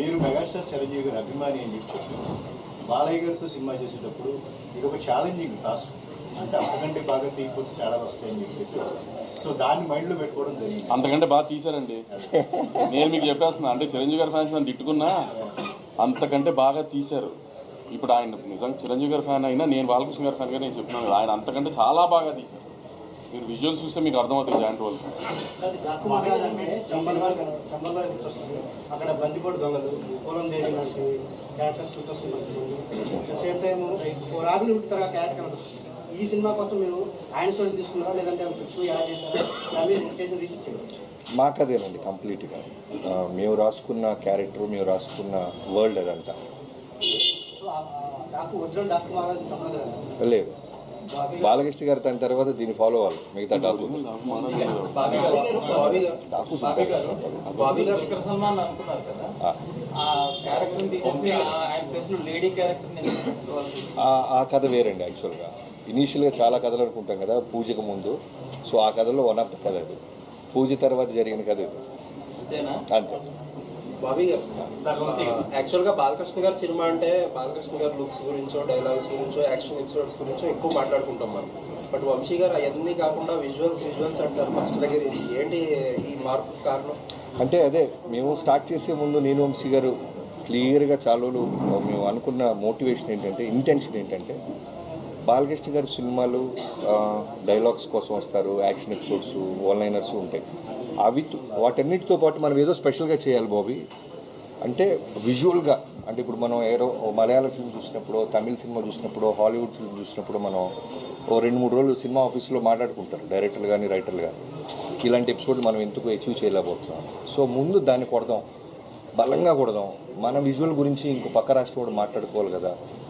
మీరు మెగాస్టార్ చిరంజీవి గారు అభిమాని అని చెప్పి బాలయ్య గారితో సినిమా చేసేటప్పుడు ఇది ఒక ఛాలెంజింగ్ టాస్క్ అంటే అంతకంటే బాగా తీయకపోతే తేడా వస్తాయని చెప్పేసి. సో దాన్ని మైండ్లో పెట్టుకోవడం జరిగింది. అంతకంటే బాగా తీశారండి. నేను మీకు చెప్పేస్తున్నా అంటే చిరంజీవి గారి ఫ్యాన్స్ నన్ను తిట్టుకున్నా అంతకంటే బాగా తీశారు. ఇప్పుడు ఆయన నిజంగా చిరంజీవి గారి ఫ్యాన్ అయినా నేను బాలకృష్ణ గారి ఫ్యాన్ నేను చెప్తున్నాను ఆయన అంతకంటే చాలా బాగా తీశారు. మీరు విజువల్స్ చూస్తే మీకు అర్థమవుతుంది జాయింట్ వాళ్ళు అక్కడ బందిపోటు దొంగలు పొలం దేవి లాంటి క్యారెక్టర్స్ గుర్తొస్తుంది సేమ్ టైం ఓ రాబిన్ హుడ్ తరగా క్యారెక్టర్ కనిపిస్తుంది ఈ సినిమా కోసం మీరు ఆయన స్టోరీ తీసుకున్నారా లేదంటే పిక్స్ యాడ్ చేశారా దాని మీద చేసిన రీసెర్చ్ చేయండి మాకదేనండి కంప్లీట్గా మేము రాసుకున్న క్యారెక్టర్ మేము రాసుకున్న వరల్డ్ అదంతా. లేదు. బాలకృష్ణ గారు దాని తర్వాత దీన్ని ఫాలో అవ్వాలి మిగతా డాకు ఆ, కథ వేరండి యాక్చువల్గా. ఇనీషియల్గా చాలా కథలు అనుకుంటాం కదా పూజకు ముందు. సో ఆ కథలో వన్ ఆఫ్ ద కథ అది. పూజ తర్వాత జరిగిన కథ ఇది. అంతేనా? అంతే. బాబీ. యాక్చువల్గా బాలకృష్ణ గారి సినిమా అంటే బాలకృష్ణ గారి లుక్స్ గురించో డైలాగ్స్ గురించో యాక్షన్ ఎపిసోడ్స్ గురించో ఎక్కువ మాట్లాడుకుంటాం మనం. బట్ వంశీ గారు అవన్నీ కాకుండా విజువల్స్ విజువల్స్ అంటారు ఫస్ట్ దగ్గర నుంచి. ఏంటి ఈ మార్పు కారణం? అంటే అదే మేము స్టార్ట్ చేసే ముందు నేను వంశీ గారు క్లియర్గా చాలా మేము అనుకున్న మోటివేషన్ ఏంటంటే ఇంటెన్షన్ ఏంటంటే బాలకృష్ణ గారి సినిమాలు డైలాగ్స్ కోసం వస్తారు యాక్షన్ ఎపిసోడ్స్ లైనర్స్ ఉంటాయి. అవి వాటన్నిటితో పాటు మనం ఏదో స్పెషల్గా చేయాలి బాబీ. అంటే విజువల్గా అంటే ఇప్పుడు మనం ఏదో మలయాళ ఫిల్మ్ చూసినప్పుడు తమిళ సినిమా చూసినప్పుడు హాలీవుడ్ ఫిల్మ్ చూసినప్పుడు మనం ఓ రెండు మూడు రోజులు సినిమా ఆఫీస్లో మాట్లాడుకుంటారు డైరెక్టర్లు కానీ రైటర్లు కానీ ఇలాంటి ఎపిసోడ్ మనం ఎందుకు అచీవ్ చేయలేకపోతున్నాం? సో ముందు దాన్ని కొడదాం బలంగా కొడదాం. మన విజువల్ గురించి ఇంకో పక్క రాష్ట్రం కూడా మాట్లాడుకోవాలి కదా.